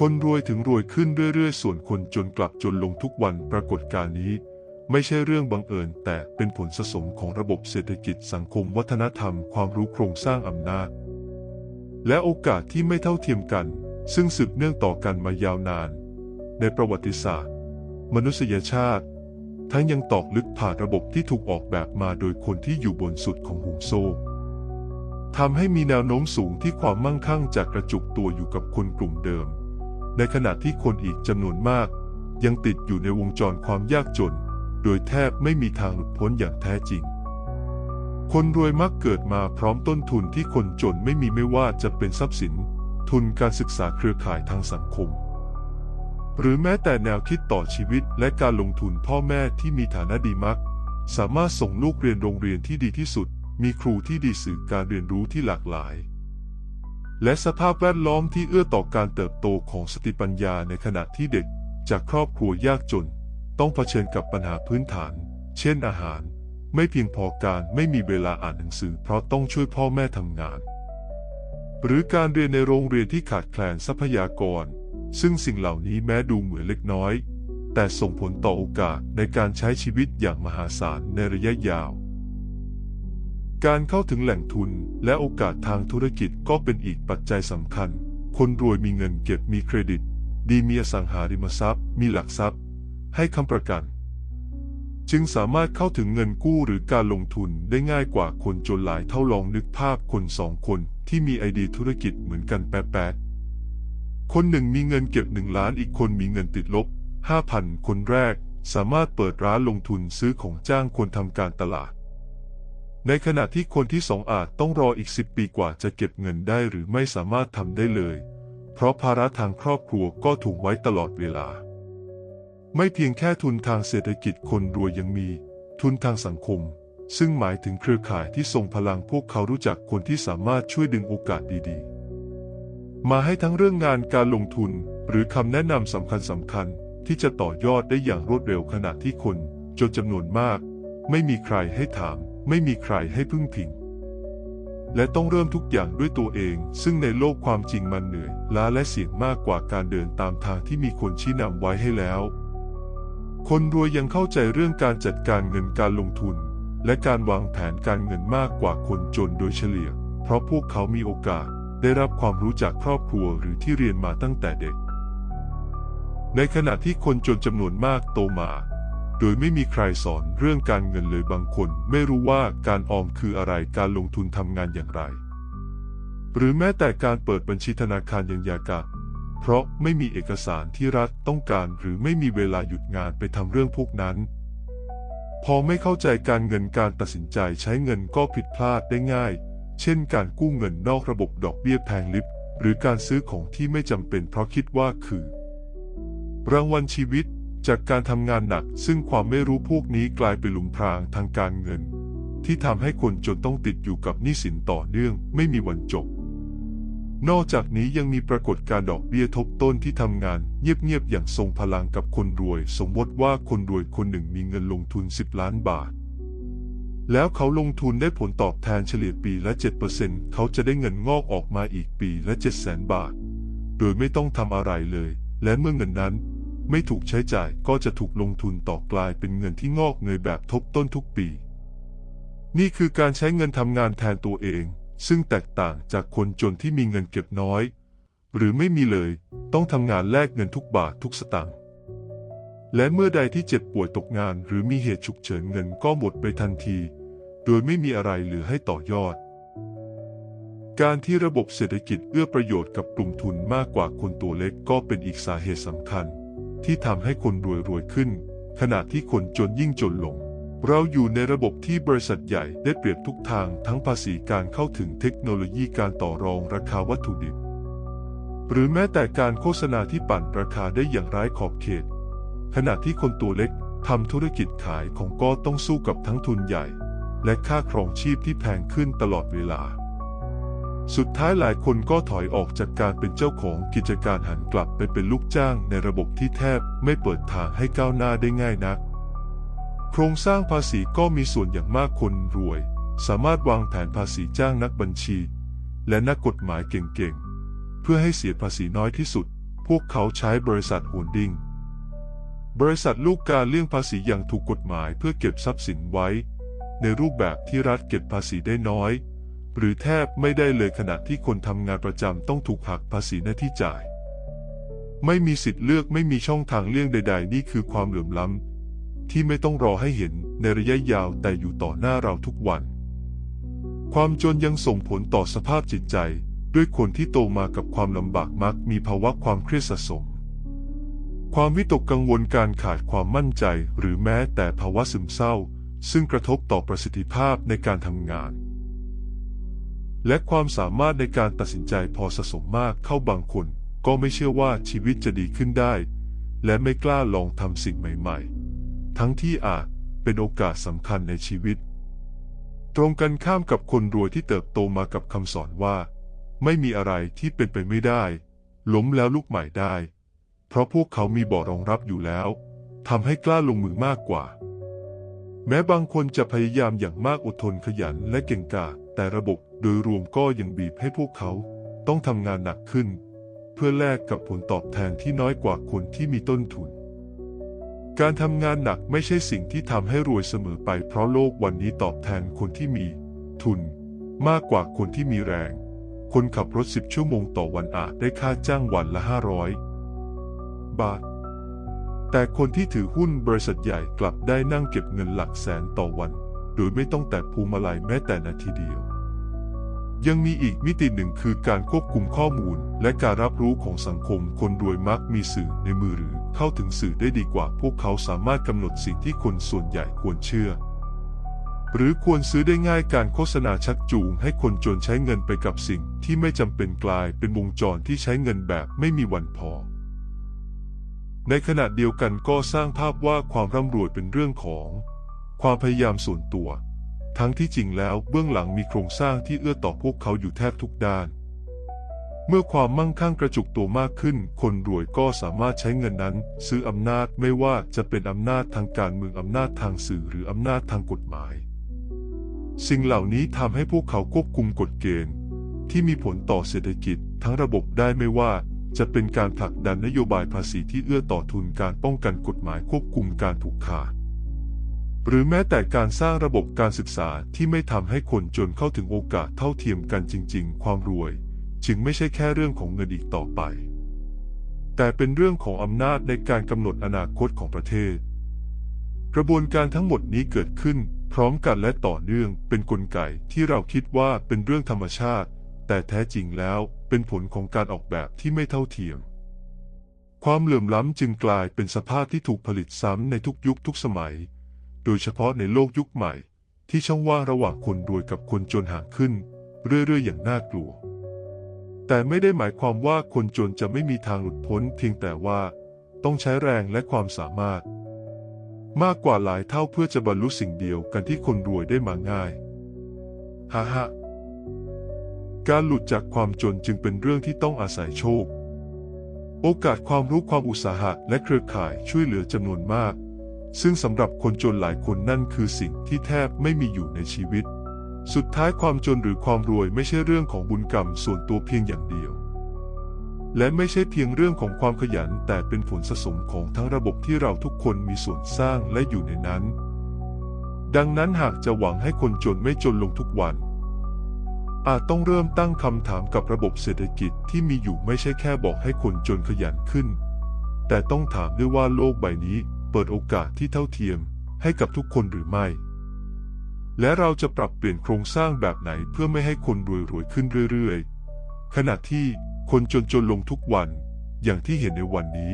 คนรวยถึงรวยขึ้นเรื่อยๆ ส่วนคนจนกลับจนลงทุกวันปรากฏการณ์นี้ ไม่ใช่เรื่องบังเอิญ แต่เป็นผลสะสมของระบบเศรษฐกิจสังคมวัฒนธรรม ความรู้โครงสร้างอำนาจ และโอกาสที่ไม่เท่าเทียมกัน ซึ่งสืบเนื่องต่อกันมายาวนาน ในประวัติศาสตร์ มนุษยชาติ ทั้งยังตอกลึกผ่านระบบที่ถูกออกแบบมาโดยคนที่อยู่บนสุดของห่วงโซ่ ทำให้มีแนวโน้มสูงที่ความมั่งคั่งจะกระจุกตัวอยู่กับคนกลุ่มเดิม ในขณะที่คนอีกจำนวนมาก ยังติดอยู่ในวงจรความยากจน โดยแทบไม่มีทางหลุดพ้นอย่างแท้จริง คนรวยมักเกิดมาพร้อมต้นทุนที่คนจนไม่มีไม่ว่าจะเป็นทรัพย์สิน ทุนการศึกษาเครือข่ายทางสังคม หรือแม้แต่แนวคิดต่อชีวิตและการลงทุนพ่อแม่ที่มีฐานะดีมัก สามารถส่งลูกเรียนโรงเรียนที่ดีที่สุด มีครูที่ดีสื่อการเรียนรู้ที่หลากหลาย และสภาพแวดล้อมที่เอื้อต่อการเติบโตของสติปัญญาในขณะที่เด็กจากครอบครัวยากจน ต้องเผชิญกับปัญหาพื้นฐาน เช่นอาหาร ไม่เพียงพอการไม่มีเวลาอ่านหนังสือ เพราะต้องช่วยพ่อแม่ทำงาน หรือการเรียนในโรงเรียนที่ขาดแคลนทรัพยากร ซึ่งสิ่งเหล่านี้แม้ดูเหมือนเล็กน้อย แต่ส่งผลต่อโอกาสในการใช้ชีวิตอย่างมหาศาลในระยะยาว การเข้าถึงแหล่งทุนและโอกาสทางธุรกิจก็เป็นอีกปัจจัยสำคัญ คนรวยมีเงินเก็บมีเครดิต ดีมีอสังหาริมทรัพย์ มีหลักทรัพย์ ให้คำประกัน จึงสามารถเข้าถึงเงินกู้หรือการลงทุนได้ง่ายกว่าคนจนหลายเท่าลองนึกภาพคนสองคนที่มีไอเดียธุรกิจเหมือนกันแป๊ะๆคนหนึ่งมีเงินเก็บหนึ่งล้านอีกคนมีเงินติดลบห้าพันคนแรกสามารถเปิดร้านลงทุนซื้อของจ้างคนทำการตลาด ในขณะที่คนที่สองอาจต้องรออีกสิบปีกว่าจะเก็บเงินได้หรือไม่สามารถทำได้เลย เพราะภาระทางครอบครัวก็ถูกไว้ตลอดเวลา ไม่เพียงแค่ทุนทางเศรษฐกิจคนรวยยังมี ทุนทางสังคม ซึ่งหมายถึงเครือข่ายที่ทรงพลังพวกเขารู้จักคนที่สามารถช่วยดึงโอกาสดีๆ มาให้ทั้งเรื่องงานการลงทุนหรือคำแนะนำสำคัญสำคัญๆที่จะต่อยอดได้อย่างรวดเร็วขณะที่คนจนจำนวนมาก ไม่มีใครให้ถาม ไม่มีใครให้พึ่งพิง และต้องเริ่มทุกอย่างด้วยตัวเอง ซึ่งในโลกความจริงมันเหนื่อยล้าและเสี่ยงมากกว่าการเดินตามทางที่มีคนชี้นำไว้ให้แล้ว คนรวยยังเข้าใจเรื่องการจัดการเงินการลงทุน และการวางแผนการเงินมากกว่าคนจนโดยเฉลี่ย เพราะพวกเขามีโอกาสได้รับความรู้จากครอบครัวหรือที่เรียนมาตั้งแต่เด็ก ในขณะที่คนจนจำนวนมากโตมา โดยไม่มีใครสอนเรื่องการเงินเลยบางคน ไม่รู้ว่าการออมคืออะไรการลงทุนทำงานอย่างไร หรือแม้แต่การเปิดบัญชีธนาคารยังยากะเพราะไม่มีเอกสารที่รัฐต้องการหรือไม่มีเวลาหยุดงานไปทำเรื่องพวกนั้น พอไม่เข้าใจการเงินการตัดสินใจใช้เงินก็ผิดพลาดได้ง่าย เช่น การกู้เงินนอกระบบดอกเบี้ยแพงลิบหรือการซื้อของที่ไม่จำเป็นเพราะคิดว่าคือ รางวัลชีวิต จากการทำงานหนักซึ่งความไม่รู้พวกนี้กลายเป็นหลุมพรางทางการเงิน ที่ทำให้คนจนต้องติดอยู่กับหนี้สินต่อเนื่องไม่มีวันจบ นอกจากนี้ยังมีปรากฏการณ์ดอกเบี้ยทบต้นที่ทำงานเงียบๆอย่างทรงพลังกับคนรวย สมมติว่าคนรวยคนหนึ่งมีเงินลงทุน 10 ล้านบาท แล้วเขาลงทุนได้ผลตอบแทนเฉลี่ยปีละ 7%เขาจะได้เงินงอกออกมาอีกปีละ 700,000 บาท โดยไม่ต้องทำอะไรเลย และเมื่อเงินนั้น ไม่ถูกใช้จ่ายก็จะถูกลงทุนต่อกลายเป็นเงินที่งอกเงยแบบทบต้นทุกปี นี่คือการใช้เงินทำงานแทนตัวเอง ซึ่งแตกต่างจากคนจนที่มีเงินเก็บน้อย หรือไม่มีเลย ต้องทำงานแลกเงินทุกบาททุกสตางค์และเมื่อใดที่เจ็บป่วยตกงาน หรือมีเหตุฉุกเฉินเงินก็หมดไปทันที โดยไม่มีอะไรเหลือให้ต่อยอด การที่ระบบเศรษฐกิจเอื้อประโยชน์กับกลุ่มทุนมากกว่าคนตัวเล็กก็เป็นอีกสาเหตุสำคัญ ที่ทำให้คนรวยรวยขึ้น ขณะที่คนจนยิ่งจนลง เราอยู่ในระบบที่บริษัทใหญ่ได้เปรียบทุกทางทั้งภาษีการเข้าถึงเทคโนโลยีการต่อรองราคาวัตถุดิบ หรือแม้แต่การโฆษณาที่ปั่นราคาได้อย่างร้ายขอบเขต ขณะที่คนตัวเล็กทำธุรกิจขายของก็ต้องสู้กับทั้งทุนใหญ่ และค่าครองชีพที่แพงขึ้นตลอดเวลา สุดท้ายหลายคนก็ถอยออกจากการเป็นเจ้าของกิจการหันกลับไปเป็นลูกจ้างในระบบที่แทบไม่เปิดทางให้ก้าวหน้าได้ง่ายนัก โครงสร้างภาษีก็มีส่วนอย่างมากคนรวย สามารถวางแผนภาษีจ้างนักบัญชี และนักกฎหมายเก่งๆ เพื่อให้เสียภาษีน้อยที่สุด พวกเขาใช้บริษัทโฮลดิ้งบริษัทลูกการเลี่ยงภาษีอย่างถูกกฎหมายเพื่อเก็บทรัพย์สินไว้ ในรูปแบบที่รัฐเก็บภาษีได้น้อย หรือแทบไม่ได้เลยขณะที่คนทำงานประจำต้องถูกหักภาษีหน้าที่จ่าย ไม่มีสิทธิ์เลือกไม่มีช่องทางเลี่ยงใด ๆ นี่คือความเหลื่อมล้ำที่ไม่ต้องรอให้เห็นในระยะยาวแต่อยู่ต่อหน้าเราทุกวัน ความจนยังส่งผลต่อสภาพจิตใจ ด้วยคนที่โตมากับความลำบากมักมีภาวะความเครียดสะสม ความวิตกกังวลการขาดความมั่นใจ หรือแม้แต่ภาวะซึมเศร้า ซึ่งกระทบต่อประสิทธิภาพในการทำงาน และความสามารถในการตัดสินใจพอสะสมมากเข้าบางคน ก็ไม่เชื่อว่าชีวิตจะดีขึ้นได้ และไม่กล้าลองทำสิ่งใหม่ๆ ทั้งที่อาจเป็นโอกาสสำคัญในชีวิต ตรงกันข้ามกับคนรวยที่เติบโตมากับคำสอนว่า ไม่มีอะไรที่เป็นไปไม่ได้ ล้มแล้วลุกใหม่ได้ เพราะพวกเขามีบ่อรองรับอยู่แล้วทำให้กล้าลงมือมากกว่า แม้บางคนจะพยายามอย่างมากอดทนขยันและเก่งกาจแต่ระบบโดยรวมก็ยังบีบให้พวกเขาต้องทำงานหนักขึ้น เพื่อแลกกับผลตอบแทนที่น้อยกว่าคนที่มีต้นทุน การทำงานหนักไม่ใช่สิ่งที่ทำให้รวยเสมอไป เพราะโลกวันนี้ตอบแทนคนที่มี ทุน มากกว่าคนที่มีแรง คนขับรถ 10 ชั่วโมงต่อวันอาจได้ค่าจ้างวันละ 500 บาท แต่คนที่ถือหุ้นบริษัทใหญ่กลับได้นั่งเก็บเงินหลักแสนต่อวัน โดยไม่ต้องแตะภูมิลัยแม้แต่นาทีเดียว ยังมีอีกมิติหนึ่งคือการควบคุมข้อมูล และการรับรู้ของสังคม คนรวยมักมีสื่อในมือหรือเข้าถึงสื่อได้ดีกว่า พวกเขาสามารถกำหนดสิ่งที่คนส่วนใหญ่ควรเชื่อ หรือควรซื้อได้ง่ายการโฆษณาชักจูงให้คนจนใช้เงินไปกับสิ่งที่ไม่จำเป็นกลายเป็นวงจรที่ใช้เงินแบบไม่มีวันพอ ในขณะเดียวกันก็สร้างภาพว่าความร่ำรวยเป็นเรื่องของ ความพยายามส่วนตัว ทั้งที่จริงแล้วเบื้องหลังมีโครงสร้างที่เอื้อต่อพวกเขาอยู่แทบทุกด้าน เมื่อความมั่งคั่งกระจุกตัวมากขึ้น คนรวยก็สามารถใช้เงินนั้น ซื้ออำนาจไม่ว่าจะเป็นอำนาจทางการเมืองอำนาจทางสื่อหรืออำนาจทางกฎหมาย สิ่งเหล่านี้ทำให้พวกเขาควบคุมกฎเกณฑ์ ที่มีผลต่อเศรษฐกิจทั้งระบบได้ไม่ว่า จะเป็นการผลักดันนโยบายภาษีที่เอื้อต่อทุนการป้องกันกฎหมายควบคุมการผูกขาด หรือแม้แต่การสร้างระบบการศึกษาที่ไม่ทำให้คนจนเข้าถึงโอกาสเท่าเทียมกันจริง ๆ ความรวย จึงไม่ใช่แค่เรื่องของเงินอีกต่อไป แต่เป็นเรื่องของอำนาจในการกำหนดอนาคตของประเทศ กระบวนการทั้งหมดนี้เกิดขึ้น พร้อมกันและต่อเนื่องเป็นนกลไกที่เราคิดว่าเป็นเรื่องธรรมชาติ แต่แท้จริงแล้ว เป็นผลของการออกแบบที่ไม่เท่าเทียม ความเหลื่อมล้ำจึงกลายเป็นสภาพที่ถูกผลิตซ้ำในทุกยุคทุกสมัย โดยเฉพาะในโลกยุคใหม่ ที่ช่องว่างระหว่างคนรวยกับคนจนห่างขึ้น เรื่อยๆ อย่างน่ากลัว แต่ไม่ได้หมายความว่าคนจนจะไม่มีทางหลุดพ้นเพียงแต่ว่าต้องใช้แรงและความสามารถ มากกว่าหลายเท่าเพื่อจะบรรลุสิ่งเดียวกันที่คนรวยได้มาง่ายฮ่าฮ่า การหลุดจากความจนจึงเป็นเรื่องที่ต้องอาศัยโชค โอกาสความรู้ความอุตสาหะและเครือข่ายช่วยเหลือจำนวนมาก ซึ่งสำหรับคนจนหลายคนนั่นคือสิ่งที่แทบไม่มีอยู่ในชีวิต สุดท้ายความจนหรือความรวยไม่ใช่เรื่องของบุญกรรมส่วนตัวเพียงอย่างเดียว และไม่ใช่เพียงเรื่องของความขยันแต่เป็นผลสะสมของทั้งระบบที่เราทุกคนมีส่วนสร้างและอยู่ในนั้น ดังนั้นหากจะหวังให้คนจนไม่จนลงทุกวัน อาจต้องเริ่มตั้งคำถามกับระบบเศรษฐกิจที่มีอยู่ไม่ใช่แค่บอกให้คนจนขยันขึ้น แต่ต้องถามด้วยว่าโลกใบนี้เปิดโอกาสที่เท่าเทียมให้กับทุกคนหรือไม่ และเราจะปรับเปลี่ยนโครงสร้างแบบไหนเพื่อไม่ให้คนรวยรวยๆขึ้นเรื่อยๆ ขณะที่คนจนจนลงทุกวันอย่างที่เห็นในวันนี้